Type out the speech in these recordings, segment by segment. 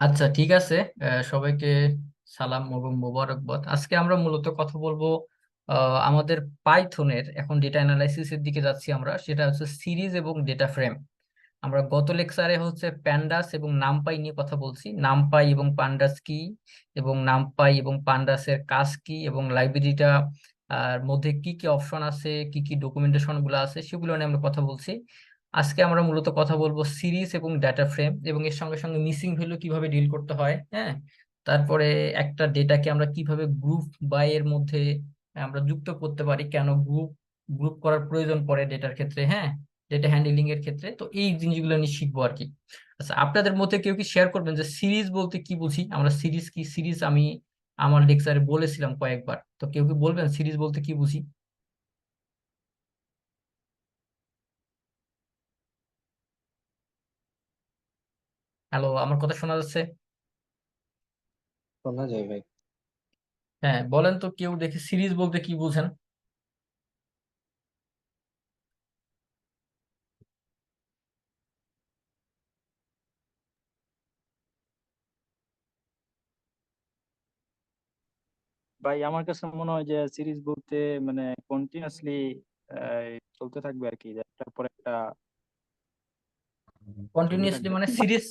আচ্ছা ঠিক আছে। সবাইকে সালাম এবং মোবারকবাদ। আজকে আমরা মূলত কথা বলব আমাদের পাইথনের এখন ডেটা অ্যানালাইসিসের দিকে যাচ্ছি আমরা। সেটা হচ্ছে সিরিজ এবং ডেটা ফ্রেম আমরা গত লেকচারে হচ্ছে প্যান্ডাস এবং নামপাই নিয়ে কথা বলছি। নামপাই এবং পান্ডাস কি এবং নামপাই এবং পান্ডাসের কাজ কি এবং লাইব্রেরিটা আর মধ্যে কি কি অপশন আছে, কি কি ডকুমেন্টেশনগুলো আছে, সেগুলো নিয়ে আমরা কথা বলছি। আজকে আমরা মূলত কথা বলব সিরিজ এবং ডাটা ফ্রেম এবং এর সঙ্গে সঙ্গে মিসিং ভ্যালু কীভাবে ডিল করতে হয় হ্যাঁ? তারপরে একটা ডেটাকে আমরা কীভাবে গ্রুপ বাই এর মধ্যে আমরা যুক্ত করতে পারি, কেন গ্রুপ গ্রুপ করার প্রয়োজন পড়ে ডেটার ক্ষেত্রে হ্যাঁ? ডেটা হ্যান্ডলিং এর ক্ষেত্রে। তো এই জিনিসগুলো নিয়ে শিখব আর কি। আচ্ছা আপনাদের মধ্যে কেউ কি শেয়ার করবেন যে সিরিজ বলতে কি বুঝি? আমরা সিরিজ কি? সিরিজ আমি আমার লেকচারে বলেছিলাম কয়েকবার। তো কেউ কি বলবেন সিরিজ বলতে কি বুঝি? হ্যালো আমার কথা শোনা যাচ্ছে? শোনা যায় ভাই। হ্যাঁ বলেন তো কেউ দেখে সিরিজ বলতে কি বুঝেন? ভাই আমার কাছে মনে হয় যে সিরিজ বলতে মানে কন্টিনিউয়াসলি চলতে থাকবে আর কি। একটার পর একটা কন্টিনিউয়াসলি মানে সিরিজ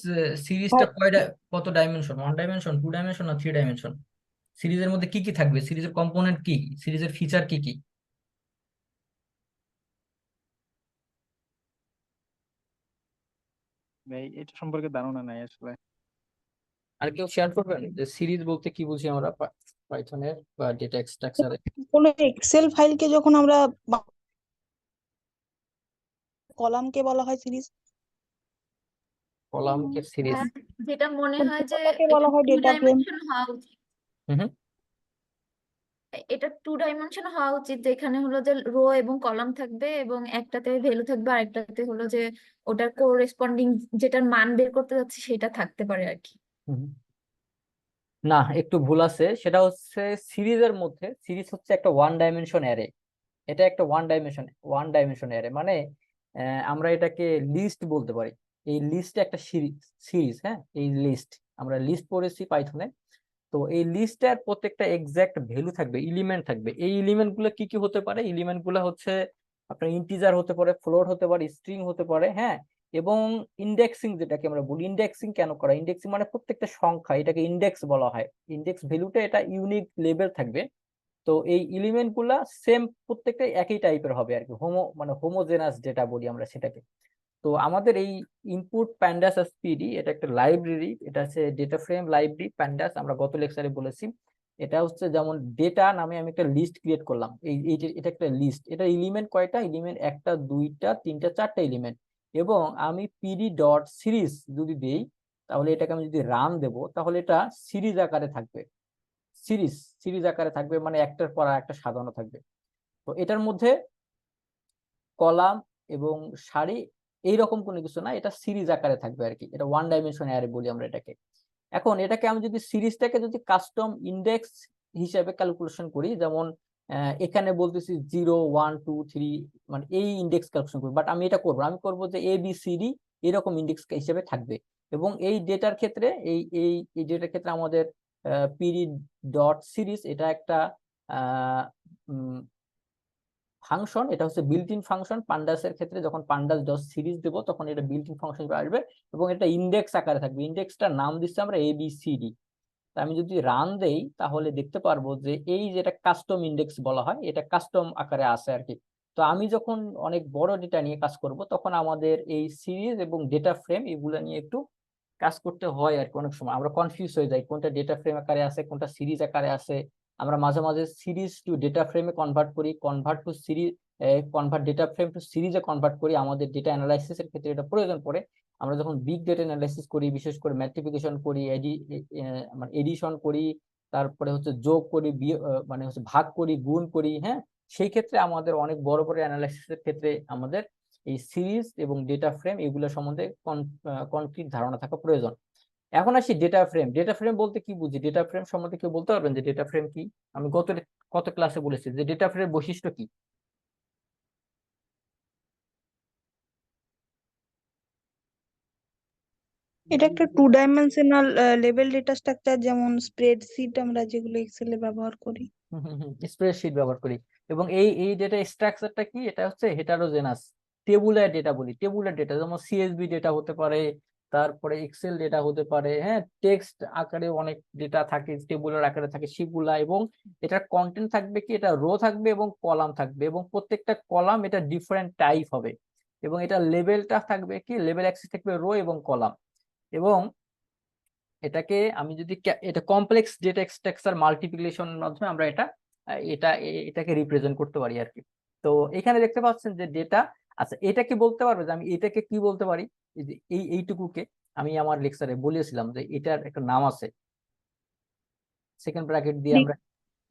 সিরিজটা কয়টা কত dimension one dimension two dimension না থ্রি ডাইমেনশন সিরিজের মধ্যে কি কি থাকবে? সিরিজের কম্পোনেন্ট কি? সিরিজের ফিচার কি কি? ভাই এটা সম্পর্কে ধারণা নাই আসলে। আর কেউ শেয়ার করবেন? যে সিরিজ বলতে কি বুঝি আমরা পাইথনের বা ডেটা স্ট্রাকচারে কোনো এক্সেল ফাইলকে যখন আমরা কলামকে বলা হয় সিরিজ কলামকে সিরিজ। হ্যাঁ, যেটা মনে হয় যে এটা বলা হয় টু data frame। ডাইমেনশন হওয়া উচিত। হুম এটা টু ডাইমেনশন হওয়া উচিত যেখানে হলো যে রো এবং কলাম থাকবে এবং একটাতে ভ্যালু থাকবে আরেকটাতে হলো যে ওটার কোরেসপন্ডিং যেটার মান বের করতে যাচ্ছে সেটা থাকতে পারে আর কি। হুম। না একটু ভুল আছে। সেটা হচ্ছে সিরিজের মধ্যে সিরিজ হচ্ছে একটা ওয়ান ডাইমেনশন অ্যারে এটা একটা one dimension one dimension array মানে আহ, আমরা এটাকে লিস্ট বলতে পারি। এই লিস্ট একটা সিরিজ হ্যাঁ? এই লিস্ট আমরা লিস্ট পড়েছি পাইথনে তো এই লিস্টের প্রত্যেকটা এক্সাক্ট ভ্যালু থাকবে এলিমেন্ট থাকবে। এই এলিমেন্টগুলো কি কি হতে পারে? এলিমেন্টগুলো হচ্ছে আপনার ইন্টিজার হতে পারে ফ্লোট হতে পারে স্ট্রিং হতে পারে হ্যাঁ? এবং ইন্ডেক্সিং যেটাকে আমরা বলি ইন্ডেক্সিং কেন করা? ইন্ডেক্সিং মানে প্রত্যেকটা সংখ্যা, এটাকে ইন্ডেক্স বলা হয়। ইন্ডেক্স ভ্যালুটা এটা ইউনিক লেভেল থাকবে। তো এই এলিমেন্টগুলা সেম প্রত্যেকটা একই টাইপের হবে আর কি। হোমো মানে হোমোজেনাস যেটা বলি আমরা সেটাকে। তো আমাদের এই ইনপুট প্যান্ডাস এসপিডি এটা একটা লাইব্রেরি এটা হচ্ছে ডেটা ফ্রেম লাইব্রেরি প্যান্ডাস আমরা গত লেকচারে বলেছি। এটা হচ্ছে যেমন ডেটা নামে আমি একটা লিস্ট ক্রিয়েট করলাম। এই, এই- এটা একটা লিস্ট এটা এলিমেন্ট কয়টা? এলিমেন্ট একটা, দুইটা, তিনটা, চারটা এলিমেন্ট এবং আমি পিডি ডট সিরিজ যদি দেই, তাহলে এটাকে আমি যদি রান দেব, তাহলে এটা সিরিজ আকারে থাকবে। সিরিজ সিরিজ আকারে থাকবে মানে একটার পর একটা সাজানো থাকবে। তো এটার মধ্যে কলাম এবং সারি এইরকম কোনো কিছু না, এটা সিরিজ আকারে থাকবে আর কি এটা ওয়ান ডাইমেনশন অ্যারে বলি আমরা এটাকে। এখন এটাকে আমি যদি সিরিজটাকে যদি কাস্টম ইন্ডেক্স হিসাবে ক্যালকুলেশন করি, যেমন এখানে বলতেছি জিরো ওয়ান টু থ্রি মানে এই ইন্ডেক্স ক্যালকুলেশন করি বাট আমি এটা করব। আমি করব যে এ বি সি ডি এরকম ইন্ডেক্স হিসেবে থাকবে। এবং এই ডেটার ক্ষেত্রে, এই এই এই ডেটার ক্ষেত্রে আমাদের পিডি ডট সিরিজ এটা একটা ফাংশন এটা হচ্ছে বিল্ট ইন ফাংশন পান্ডাসের ক্ষেত্রে যখন পান্ডাস ডট সিরিজ দেব, তখন এটা বিল্ট ইন ফাংশন আসবে এবং এটা ইন্ডেক্স আকারে থাকবে। ইন্ডেক্সটার নাম দিচ্ছি আমরা এ বি সি ডি আমি যদি রান দেই, তাহলে দেখতে পারব যে এই যেটা কাস্টম ইন্ডেক্স বলা হয়, এটা কাস্টম আকারে আছে আর কি তো আমি যখন অনেক বড় ডেটা নিয়ে কাজ করব, তখন আমাদের এই সিরিজ এবং ডেটা ফ্রেম এগুলো নিয়ে একটু কাজ করতে হয় আর কি অনেক সময়। আমরা কনফিউজ হয়ে যাই, কোনটা ডেটা ফ্রেম আকারে আছে, কোনটা সিরিজ আকারে আছে। আমরা মাঝে মাঝে সিরিজ টু ডেটা ফ্রেমে কনভার্ট করি convert to series convert data frame to সিরিজে কনভার্ট করি, আমাদের ডেটা অ্যানালাইসিসের ক্ষেত্রে এটা প্রয়োজন পড়ে। আমরা যখন বিগ ডেটা অ্যানালাইসিস করি, বিশেষ করে ম্যাট্রিফিকেশন করি এডি মানে এডিশন করি, তারপরে হচ্ছে যোগ করি মানে হচ্ছে ভাগ করি, গুণ করি হ্যাঁ? সেই ক্ষেত্রে আমাদের অনেক বড় বড় অ্যানালাইসিসের ক্ষেত্রে আমাদের এই সিরিজ এবং ডেটা ফ্রেম এগুলো সম্বন্ধে কনক্রিট ধারণা থাকা প্রয়োজন। এখন আসি ডেটা ফ্রেম ডেটা ফ্রেম বলতে কি বুঝি? ডেটা ফ্রেম সম্বন্ধে কেউ বলতে পারবেন যে ডেটা ফ্রেম কি? আমি গত কত ক্লাসে বলেছি যে ডেটা ফ্রেম বৈশিষ্ট্য কি? এটা একটা two dimensional level data structure যেমন স্প্রেডশিট আমরা যেগুলো এক্সেলে ব্যবহার করি। স্প্রেডশিট ব্যবহার করি। এবং এই এই ডেটা স্ট্রাকচারটা কি? এটা হচ্ছে হেটারোজেনাস টেবুলার ডেটা বলি। টেবুলার ডেটা যেমন সিএসবি ডেটা হতে পারে তারপরে এক্সেল ডেটা হতে পারে হ্যাঁ টেক্সট আকারে অনেক ডেটা থাকে টেবুলার আকারে থাকে, সেগুলা এবং এটার কন্টেন্ট থাকবে কি? এটা রো থাকবে এবং কলাম থাকবে এবং প্রত্যেকটা কলাম এটা ডিফারেন্ট টাইপ হবে এবং এটা লেভেলটা থাকবে কি? লেভেল অ্যাক্সেস থাকবে রো এবং কলাম এবং এটাকে আমি যদি এটা কমপ্লেক্স ডেটা স্ট্রাকচার মাল্টিপ্লিকেশনের মাধ্যমে আমরা এটা এটা, এটাকে রিপ্রেজেন্ট করতে পারি আর কি। তো এখানে দেখতে পাচ্ছেন যে ডেটা আচ্ছা এটা কি বলতে পারবে যে আমি এটাকে কি বলতে পারি? এই এইটুকুকে আমি আমার লেকচারে বলেছিলাম যে এটার একটা নাম আছে। সেকেন্ড ব্র্যাকেট দিয়ে আমরা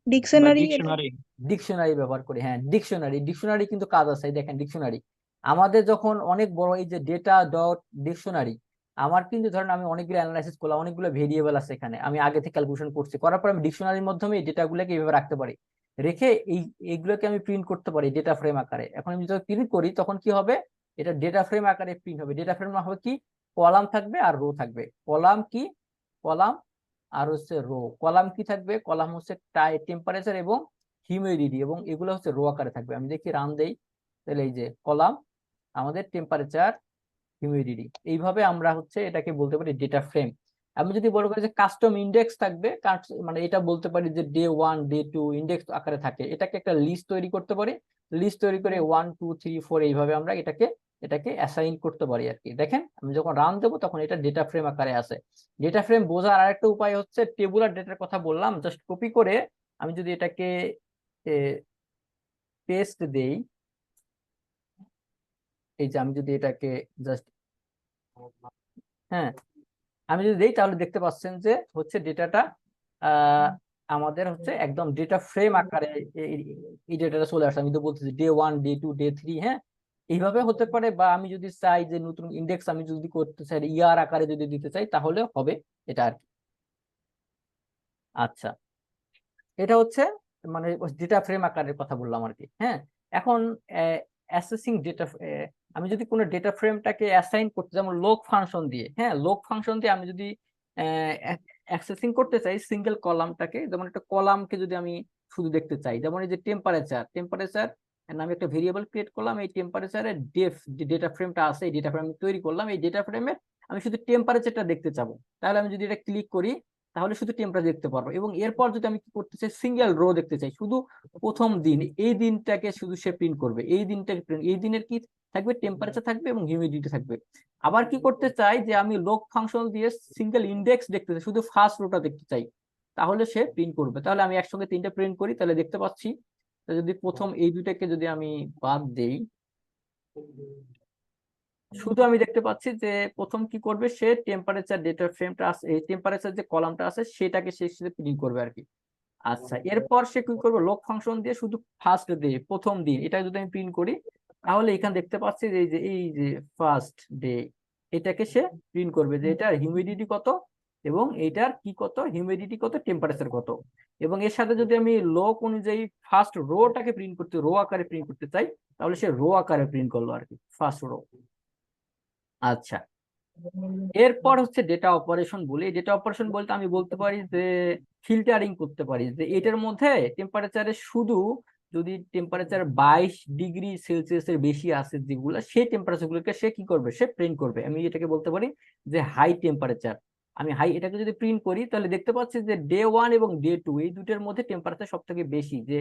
ডিকশনারি ডিকশনারি ডিকশনারি ব্যবহার করি। হ্যাঁ ডিকশনারি ডিকশনারি কিন্তু কাজ আছে। দেখেন ডিকশনারি। আমাদের যখন অনেক বড় এই যে ডেটা ডট ডিকশনারি আমার কিন্তু ধরেন আমি অনেকগুলো অ্যানালাইসিস করলাম অনেকগুলো ভেরিয়েবল আছে এখানে। আমি আগে থেকে ক্যালকুলেশন করছি করার পর আমি ডিকশনারির মাধ্যমে এই ডেটাগুলোকে এইভাবে রাখতে পারি। রেখে এই, এইগুলোকে আমি প্রিন্ট করতে পারি ডেটা ফ্রেম আকারে। এখন আমি যখন প্রিন্ট করি, তখন কি হবে? এটা ডেটা ফ্রেম আকারে প্রিন্ট হবে। ডেটা ফ্রেম হবে কি? কলাম থাকবে আর রো থাকবে। কলাম কি? কলাম আর হচ্ছে রো কলাম কি থাকবে? কলাম হচ্ছে টাই টেম্পারেচার এবং হিউমিডিটি এবং এগুলো হচ্ছে রো আকারে থাকবে। আমি দেখি রান দেই। তাহলে এই যে কলাম, আমাদের টেম্পারেচার হিউমিডিটি এইভাবে আমরা হচ্ছে এটাকে বলতে পারি ডেটা ফ্রেম আমি যদি বলব যে কাস্টম ইন্ডেক্স থাকবে মানে এটা বলতে পারি যে day one day two index আকারে থাকে। এটাকে একটা লিস্ট তৈরি করতে পারি। লিস্ট তৈরি করে ওয়ান টু থ্রি ফোর এইভাবে আমরা এটাকে এটাকে অ্যাসাইন করতে পারি আর কি। দেখেন, আমি যখন রান দেবো তখন এটা ডেটা ফ্রেম আকারে আসে। ডেটা ফ্রেম বোঝার আরেকটা উপায় হচ্ছে টেবুলার ডেটার কথা বললাম জাস্ট কপি করে আমি যদি এটাকে পেস্ট দেই, এই যে আমি যদি এটাকে জাস্ট হ্যাঁ আমি যদি দেই তাহলে দেখতে পাচ্ছেন যে হচ্ছে ডেটাটা আমাদের হচ্ছে একদম ডেটা ফ্রেম আকারে এই- ডেটাটা চলে আসে। আমি তো বলতেছি day one day two day three হ্যাঁ? এইভাবে হতে পারে বা আমি যদি চাই যে নতুন ইন্ডেক্স আমি যদি করতে চাই ইয়ার আকারে যদি দিতে চাই তাহলে হবে এটা আর কি। আচ্ছা। এটা হচ্ছে মানে ডেটা ফ্রেম আকারের কথা বললাম আর কি হ্যাঁ? এখন অ্যাসেসিং ডেটা আমি যদি কোনো ডেটা ফ্রেমটাকে অ্যাসাইন করতে যেমন লোক ফাংশন দিয়ে হ্যাঁ লোক ফাংশন দিয়ে আমি যদি অ্যাক্সেসিং করতে চাই সিঙ্গেল কলামটাকে যেমন একটা কলামকে যদি আমি শুধু দেখতে চাই, যেমন এই যে টেম্পারেচার টেম্পারেচার আমি একটা ভেরিয়েবল ক্রিয়েট করলাম, এই টেম্পারেচারের ডেফ যে ডেটা ফ্রেমটা আছে, এই ডেটা ফ্রেম আমি তৈরি করলাম, এই ডেটা ফ্রেমের আমি শুধু টেম্পারেচারটা দেখতে চাবো। তাহলে আমি যদি এটা ক্লিক করি তাহলে শুধু টেম্পারেচার দেখতে পারব। এবং এরপর যদি আমি কি করতে চাই সিঙ্গেল রো দেখতে চাই, শুধু প্রথম দিন, এই দিনটাকে শুধু সে প্রিন্ট করবে। এই দিনটাকে প্রিন্ট এই দিনের কি থাকবে? টেম্পারেচার থাকবে এবং হিউমিডিটি থাকবে। আবার কি করতে চাই যে আমি লোক ফাংশন দিয়ে সিঙ্গেল ইন্ডেক্স দেখতে চাই, শুধু ফার্স্ট রোটা দেখতে চাই। তাহলে সে প্রিন্ট করবে। তাহলে আমি একসঙ্গে তিনটা প্রিন্ট করি, তাহলে দেখতে পাচ্ছি যদি প্রথম এই দুইটাকে যদি আমি বাদ দেই শুধু আমি দেখতে পাচ্ছি যে প্রথম কি করবে? সে টেম্পারেচার ডেটা ফ্রেমটা আছে এই টেম্পারেচার যে কলামটা আছে সেটাকে সে প্রিন্ট করবে আর কি আচ্ছা। এরপর সে কি করবে? লক ফাংশন দিয়ে শুধু ফার্স্ট ডে প্রথম দিন এটা যদি আমি প্রিন্ট করি তাহলে এখানে দেখতে পাচ্ছি যে এই যে এই যে ফার্স্ট ডে এটাকে সে প্রিন্ট করবে যে এটার হিউমিডিটি কত এবং এইটার কি কত? হিউমিডিটি কত? টেম্পারেচার কত? এবং এর সাথে যদি আমি লোক অনুযায়ী ফার্স্ট রোটাকে প্রিন্ট করতে রো আকারে প্রিন্ট করতে চাই তাহলে সে রো আকারে প্রিন্ট করল আর কি ফার্স্ট রো আচ্ছা। এরপর হচ্ছে ডেটা অপারেশন বলি। ডেটা অপারেশন বলতে আমি বলতে পারি যে ফিল্টারিং করতে পারি। যে এটার মধ্যে টেম্পারেচারে শুধু যদি টেম্পারেচার বাইশ ডিগ্রি সেলসিয়াসের বেশি আছে যেগুলো, সেই টেম্পারেচার গুলোকে সে কি করবে? সে প্রিন্ট করবে। আমি এটাকে বলতে পারি যে হাই টেম্পারেচার আমি হাই এটাকে যদি প্রিন্ট করি, তাহলে দেখতে পাচ্ছি যে ডে ওয়ান এবং ডে টু এই দুটোর মধ্যে টেম্পারেচার সব থেকে বেশি। যে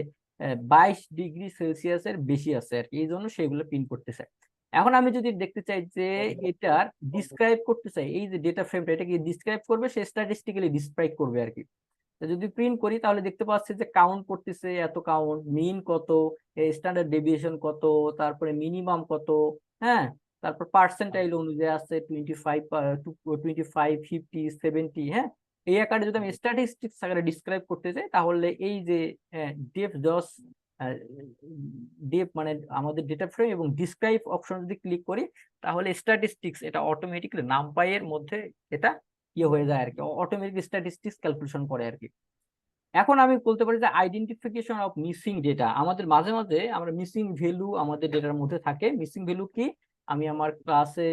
বাইশ ডিগ্রি সেলসিয়াসের বেশি আছে আর কি। এই জন্য সেগুলো প্রিন্ট করতেছে। এখন আমি যদি দেখতে চাই যে এটার ডিসক্রাইব করতে চাই এই যে ডেটা ফ্রেমটা এটাকে ডিসক্রাইব করবে? সে স্ট্যাটিস্টিক্যালি ডিসক্রাইব করবে আর কি। যদি প্রিন্ট করি তাহলে দেখতে পাচ্ছি যে কাউন্ট করতেছে এত কাউন্ট মিন কত স্ট্যান্ডার্ড ডেভিয়েশন কত তারপরে মিনিমাম কত হ্যাঁ? তারপর পার্সেন্টাইল অনুযায়ী আছে twenty five twenty five fifty seventy হ্যাঁ? এই আকারে যদি আমি স্ট্যাটিস্টিক্স আকারে ডিসক্রাইব করতে চাই তাহলে এই যে ডেপ জস ডেপ মানে আমাদের ডেটা ফ্রেম এবং ডিসক্রাইব অপশন যদি ক্লিক করি, তাহলে স্ট্যাটিস্টিক্স এটা অটোমেটিক্যালি নামপাই এর মধ্যে এটা ইয়ে হয়ে যায় আর কি অটোমেটিক স্ট্যাটিস্টিক্স ক্যালকুলেশন করে আর কি এখন আমি বলতে পারি যে আইডেন্টিফিকেশন অফ মিসিং ডেটা আমাদের মাঝে মাঝে আমরা মিসিং ভ্যালু আমাদের ডেটার মধ্যে থাকে। মিসিং ভ্যালু কি? আমি আমার ক্লাসে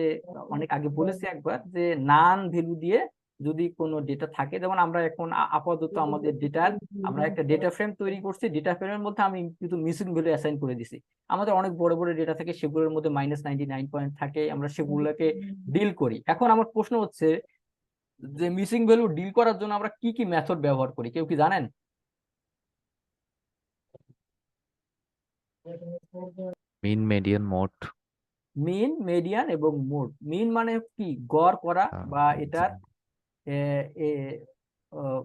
অনেক আগে বলেছি একবার যে নান ভ্যালু দিয়ে যদি কোনো ডেটা থাকে যেমন আমরা এখন আপাতত আমাদের ডেটার আমরা একটা ডেটা ফ্রেম তৈরি করছি ডেটা ফ্রেমের মধ্যে আমি কিন্তু মিসিং ভ্যালু অ্যাসাইন করে দিছি। আমাদের অনেক বড় বড় ডেটা থাকে সেগুলোর মধ্যে মাইনাস নাইনটি নাইন পয়েন্ট থাকে আমরা সেগুলোকে ডিল করি। এখন আমার প্রশ্ন হচ্ছে যে মিসিং ভ্যালু ডিল করার জন্য আমরা কি কি মেথড ব্যবহার করি কেউ কি জানেন? Mean median mode mean median এবং মোড মিন মানে কি? গড় করা হ্যাঁ, বা এটার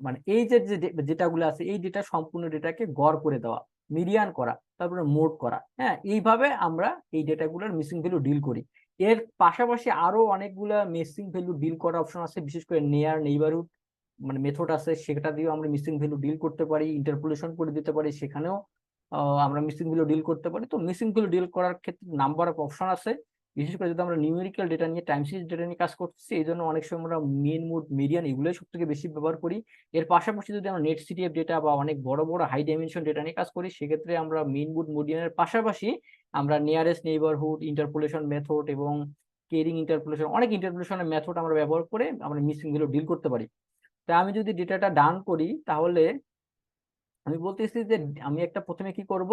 মানে এই যে ডেটাগুলো আছে, এই ডেটা সম্পূর্ণ ডেটাকে গড় করে দেওয়া মিডিয়ান করা, তারপরে মোড করা হ্যাঁ? এইভাবে আমরা এই ডেটাগুলোর মিসিং ভ্যালু ডিল করি। এর পাশাপাশি আরও অনেকগুলা মিসিং ভ্যালু ডিল করার অপশন আছে, বিশেষ করে নেয়ার নেইবারহুড মানে মেথড আছে, সেটা দিয়েও আমরা মিসিং ভ্যালু ডিল করতে পারি ইন্টারপোলেশন করে দিতে পারি, সেখানেও আমরা মিসিং ভ্যালু ডিল করতে পারি। তো মিসিং ভ্যালু ডিল করার ক্ষেত্রে নাম্বার অফ অপশন আছে বিশেষ করে যদি আমরা নিউমেরিক্যাল ডেটা নিয়ে টাইম সিরিজ ডেটা নিয়ে কাজ করতেছি, এই জন্য অনেক সময় আমরা মেন মুড মিডিয়ান এগুলোই সব থেকে বেশি ব্যবহার করি। এর পাশাপাশি যদি আমরা নেট সিটিএফ ডেটা বা অনেক বড় বড় হাই ডাইমেনশন ডেটা নিয়ে কাজ করি, সেক্ষেত্রে আমরা মেন মুড মিডিয়ানের পাশাপাশি আমরা নিয়ারেস্ট নেইবারহুড ইন্টারপোলেশন মেথড এবং কেরিং ইন্টারপোলেশন অনেক ইন্টারপোলেশনের মেথড আমরা ব্যবহার করে আমরা মিসিং ভ্যালু ডিল করতে পারি। তা আমি যদি ডেটাটা ডান করি, তাহলে আমি বলতেছি যে আমি একটা প্রথমে কি করব?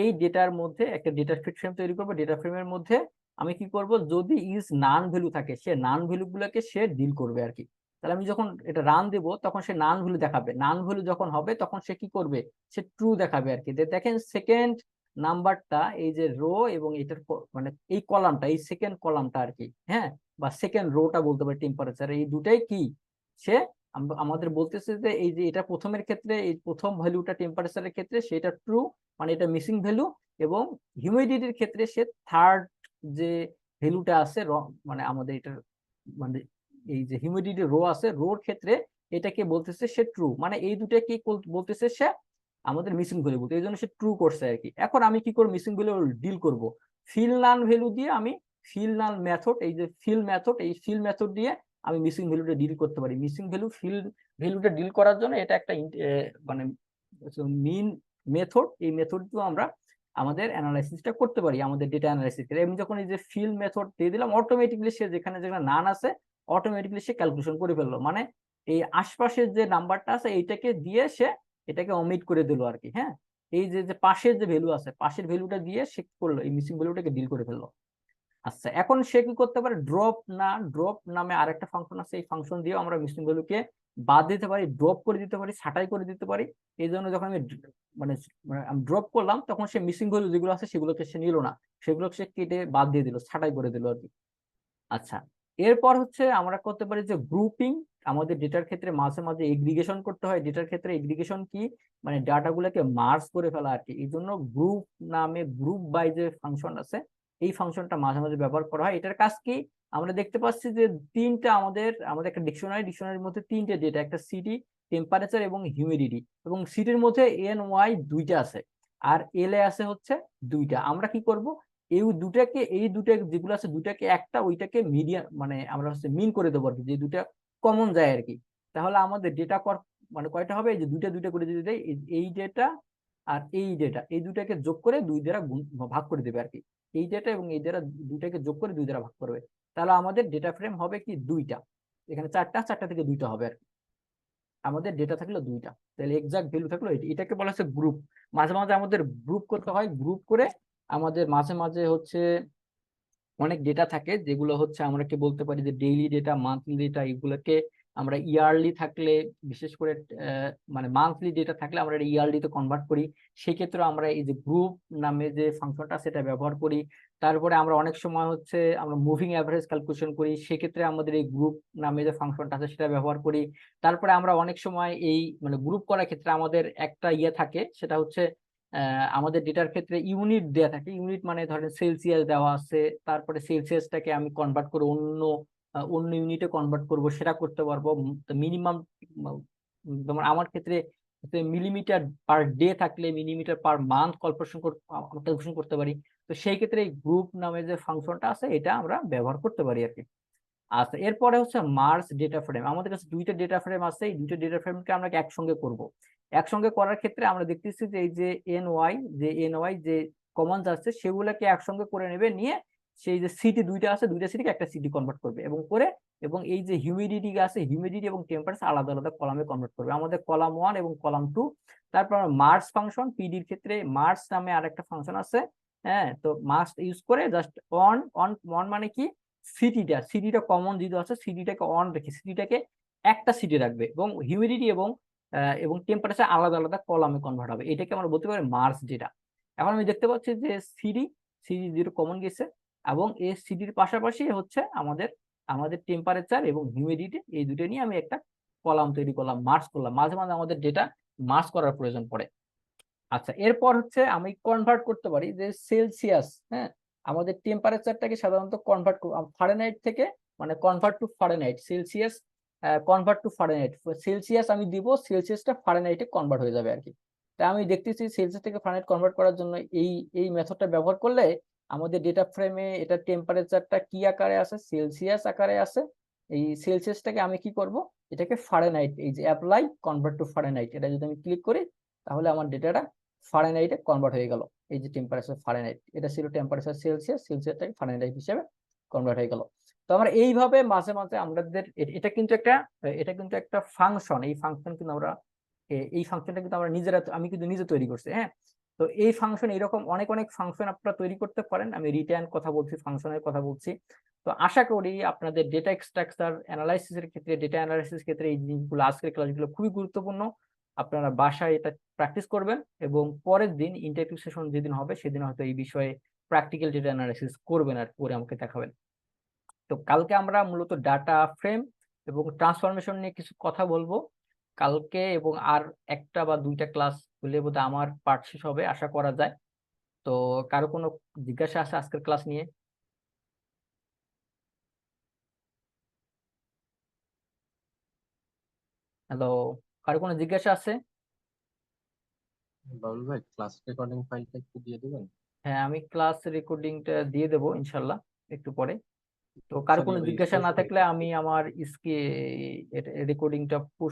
এই ডেটার মধ্যে একটা ডেটা ফ্রেম তৈরি করব। ডেটা ফ্রেমের মধ্যে আমি কি করব? যদি ইজ নান ভ্যালু থাকে, সে নান ভ্যালু গুলোকে সে ডিল করবে আর কি তাহলে আমি যখন এটা রান দেব, তখন সে নান ভ্যালু দেখাবে। নান ভ্যালু যখন হবে, তখন সে কি করবে? সে ট্রু দেখাবে আর কি দেখেন সেকেন্ড নাম্বারটা এই যে রো এবং এটার মানে এই কলামটা এই সেকেন্ড কলামটা আর কি হ্যাঁ? বা সেকেন্ড রোটা বলতে পারে টেম্পারেচার এই দুটাই কি? সে আমাদের বলতেছে যে এই যে এটা প্রথমের ক্ষেত্রে, এই প্রথম ভ্যালুটা টেম্পারেচারের ক্ষেত্রে সেটা ট্রু মানে এটা মিসিং ভ্যালু এবং হিউমিডিটির ক্ষেত্রে সে থার্ড যে ভ্যালুটা আছে মানে আমাদের এটার মানে এই যে হিউমিডিটি রো আছে রোর ক্ষেত্রে এটাকে বলতেছে সে ট্রু মানে এই দুটা কি, বলতেছে সে আমাদের মিসিং ভ্যালু বলতে, এই জন্য সে ট্রু করছে আর কি এখন আমি কি করব? মিসিং ভ্যালু ডিল করব। ফিল নাল ভ্যালু দিয়ে আমি ফিল নাল মেথড এই যে ফিল মেথড এই ফিল মেথড দিয়ে আমি মিসিং ভ্যালুটা ডিল করতে পারি। মিসিং ভ্যালু ফিল ভ্যালুটা ডিল করার জন্য এটা একটা মানে মিন মেথড এই মেথড দিয়ে আমরা আমাদের অ্যানালাইসিসটা করতে পারি, আমাদের ডেটা অ্যানালাইসিস আমি যখন এই যে ফিল মেথড দিয়ে দিলাম অটোমেটিকলি সে যেখানে যেখানে নান আছে অটোমেটিকলি সে ক্যালকুলেশন করে ফেলল। মানে এই আশপাশের যে নাম্বারটা আছে, এইটাকে দিয়ে সে এটাকে অমিট করে দিল আর কি হ্যাঁ? এই যে পাশের যে ভ্যালু আছে, পাশের ভ্যালুটা দিয়ে সে করল, এই মিসিং ভ্যালুটাকে ডিল করে ফেলল। আচ্ছা এখন সে কি করতে পারে? ড্রপ না ড্রপ নামে আরেকটা ফাংশন আছে। এই ফাংশন দিয়ে আমরা মিসিং ভ্যালুকে বাদ দিতে পারি ড্রপ করে দিতে পারি, ছাঁটাই করে দিতে পারি। এই জন্য যখন আমি মানে মানে আমি ড্রপ করলাম, তখন সে মিসিং ভ্যালু যেগুলো আছে, সেগুলোকে সে নিল না। সেগুলোকে সে কেটে বাদ দিয়ে দিল, ছাঁটাই করে দিল আর কি। আচ্ছা এরপর হচ্ছে আমরা করতে পারি যে গ্রুপিং আমাদের ডেটার ক্ষেত্রে মাঝে মাঝে এগ্রিগেশন করতে হয়। ডেটার ক্ষেত্রে এগ্রিগেশন কি? মানে ডাটাগুলোকে মার্জ করে ফেলা আর কি। এই জন্য গ্রুপ নামে গ্রুপ বাই যে ফাংশন আছে এই ফাংশনটা মাঝে মাঝে ব্যবহার করা হয়। এটার কাজ কি? আমরা দেখতে পাচ্ছি যে তিনটা আমাদের আমাদের একটা ডিকশনারি ডিকশনারির মধ্যে তিনটে ডেটা একটা সিটি টেম্পারেচার এবং হিউমিডিটি এবং সিটির মধ্যে এন ওয়াই দুইটা আছে আর এল এ আছে হচ্ছে দুইটা। আমরা কি করব? এই দুটাকে, এই দুটা যেগুলো আছে দুটাকে একটা, ওইটাকে মিডিয়া মানে আমরা হচ্ছে মিন করে দেবো আর কি যে দুটা কমন যায় আর কি তাহলে আমাদের ডেটা কর মানে কয়টা হবে? যে দুইটা দুইটা করে যদি দেয়, এই- ডেটা আর এই ডেটা এই দুটাকে যোগ করে দুই দ্বারা ভাগ করে দেবে আর কি এই ডেটা এবং এই ডেটা দুইটাকে যোগ করে দুই দ্বারা ভাগ করবে। তাহলে আমাদের ডেটা ফ্রেম হবে কি দুইটা। এখানে চারটা চারটা থেকে দুইটা হবে আর আমাদের ডেটা থাকল দুইটা। তাহলে এক্সাক্ট ভ্যালু থাকল এটা। এটাকে বলা হচ্ছে গ্রুপ মাঝে মাঝে আমাদের গ্রুপ করতে হয়। গ্রুপ করে আমাদের মাঝে মাঝে হচ্ছে অনেক ডেটা থাকে, যেগুলো হচ্ছে আমরা কি বলতে পারি যে ডেইলি ডেটা মান্থলি ডেটা এগুলোকে আমরা ইয়ারলি থাকলে, বিশেষ করে মানে মান্থলি ডেটা থাকলে আমরা ইয়ারলিতে কনভার্ট করি। সেক্ষেত্রে আমরা এই যে গ্রুপ নামে যে ফাংশনটা সেটা ব্যবহার করি। তারপরে আমরা অনেক সময় হচ্ছে আমরা মুভিং অ্যাভারেজ ক্যালকুলেশন করি। সেক্ষেত্রে আমাদের এই গ্রুপ নামে যে ফাংশনটা আছে, সেটা ব্যবহার করি। তারপরে আমরা অনেক সময় এই মানে গ্রুপ করার ক্ষেত্রে আমাদের একটা ইয়ে থাকে, সেটা হচ্ছে আমাদের ডেটার ক্ষেত্রে ইউনিট দেওয়া থাকে। ইউনিট মানে ধরেন সেলসিয়াস দেওয়া আছে। তারপরে সেলসিয়াসটাকে আমি কনভার্ট করে অন্য অন্য ইউনিটে কনভার্ট করব, সেটা করতে পারব। মিনিমাম যেমন আমার ক্ষেত্রে মিলিমিটার পার ডে থাকলে মিলিমিটার পার মান্থ কল্পেশন ক্যালকুলেশন করতে পারি। তো সেই ক্ষেত্রে এই গ্রুপ নামে যে ফাংশনটা আছে, এটা আমরা ব্যবহার করতে পারি আর কি আচ্ছা এরপরে হচ্ছে মার্স ডেটা ফ্রেম আমাদের কাছে দুইটা ডেটা ফ্রেম আছে, এই দুইটা ডেটা ফ্রেমকে আমরা একসঙ্গে করব। একসঙ্গে করার ক্ষেত্রে আমরা দেখতেছি যে এই যে এন ওয়াই যে এন ওয়াই যে কমন আছে সেগুলোকে একসঙ্গে করে নেবে, নিয়ে সেই যে সিটি দুইটা আছে, দুইটা সিটিকে একটা সিটি কনভার্ট করবে এবং করে এবং এই যে হিউমিডিটি আছে হিউমিডিটি এবং টেম্পারেচার আলাদা আলাদা কলামে কনভার্ট করবে। আমাদের কলাম ওয়ান এবং কলাম টু তারপর মার্স ফাংশন পিডির ক্ষেত্রে মার্স নামে আরেকটা ফাংশন আছে হ্যাঁ? তো মার্স ইউজ করে জাস্ট অন অন অন মানে কি? সিটিটা সিটিটা কমন যেহেতু আছে সিটিটাকে অন রেখে সিটিটাকে একটা সিটি রাখবে এবং হিউমিডিটি এবং এবং টেম্পারেচার আলাদা আলাদা কলামে কনভার্ট হবে। এটাকে আমরা বলতে পারি মার্স যেটা। এখন আমি দেখতে পাচ্ছি যে সিডি সিডি জিরো কমন গেছে এবং এই সিডির পাশাপাশি হচ্ছে আমাদের আমাদের টেম্পারেচার এবং হিউমিডিটি এই দুটো নিয়ে আমি একটা কলাম তৈরি করলাম মার্চ করলাম। মাঝে মাঝে আমাদের ডেটা মার্চ করার প্রয়োজন পড়ে। আচ্ছা এরপর হচ্ছে আমি কনভার্ট করতে পারি যে সেলসিয়াস হ্যাঁ? আমাদের টেম্পারেচারটাকে সাধারণত কনভার্ট ফারেনহাইট থেকে মানে convert to Fahrenheit Celsius convert to Fahrenheit Celsius আমি দিব সেলসিয়াসটা ফারেনহাইটে কনভার্ট হয়ে যাবে আর কি তা আমি দেখতেছি সেলসিয়াস থেকে ফারেনহাইট কনভার্ট করার জন্য এই এই মেথডটা ব্যবহার করলে আমাদের ডেটা ফ্রেমে এটা টেম্পারেচারটা কি আকারে আছে সেলসিয়াস আকারে আছে এই সেলসিয়াসটাকে আমি কি করব? এটাকে ফারেনহাইট এই যে অ্যাপ্লাই কনভার্ট টু ফারেনহাইট এটা যদি আমি ক্লিক করি, তাহলে আমার ডেটাটা ফারেনহাইটে কনভার্ট হয়ে গেল। এই যে টেম্পারেচার ফারেনহাইট এটা ছিল টেম্পারেচার সেলসিয়াস সেলসিয়াসটাকে ফারেনহাইট হিসেবে কনভার্ট হয়ে গেল। তো আমরা এইভাবে মাঝে মাঝে আমাদের এটা কিন্তু একটা, এটা কিন্তু একটা ফাংশন এই ফাংশন কিন্তু আমরা এই ফাংশনটা কিন্তু আমরা নিজেরা, আমি কিন্তু নিজে তৈরি করছি হ্যাঁ? তো এই ফাংশন এরকম অনেক অনেক ফাংশন আপনারা তৈরি করতে পারেন। আমি রিটার্ন কথা বলছি ফাংশনের কথা বলছি। তো আশা করি আপনাদের ডেটা স্ট্রাকচার অ্যানালাইসিসের ক্ষেত্রে ডেটা অ্যানালাইসিস ক্ষেত্রে এই জিনিসগুলো, আজকের ক্লাসগুলো খুবই গুরুত্বপূর্ণ। আপনারা বাসায় এটা প্র্যাকটিস করবেন এবং পরের দিন ইন্টারভিউ সেশন যেদিন হবে, সেদিন হয়তো এই বিষয়ে প্র্যাকটিক্যাল ডেটা অ্যানালাইসিস করবেন আর করে আমাকে দেখাবেন। তো কালকে আমরা মূলত ডাটা ফ্রেম এবং ট্রান্সফরমেশন নিয়ে কিছু কথা বলব। কালকে এবং আর একটা বা দুইটা ক্লাস হলে বোধহয় আমার পার্ট শেষ হবে আশা করা যায়। তো কারও কোনো জিজ্ঞাসা আছে আজকের ক্লাস নিয়ে? হ্যালো কারও কোনো জিজ্ঞাসা আছে? বাবুল ভাই ক্লাস রেকর্ডিং ফাইলটা একটু দিয়ে দিবেন? হ্যাঁ আমি ক্লাস রেকর্ডিংটা দিয়ে দেবো ইনশাল্লাহ একটু পরে। তো কারও কোনো জিজ্ঞাসা না থাকলে আমি আমার ইসকে রেকর্ডিংটা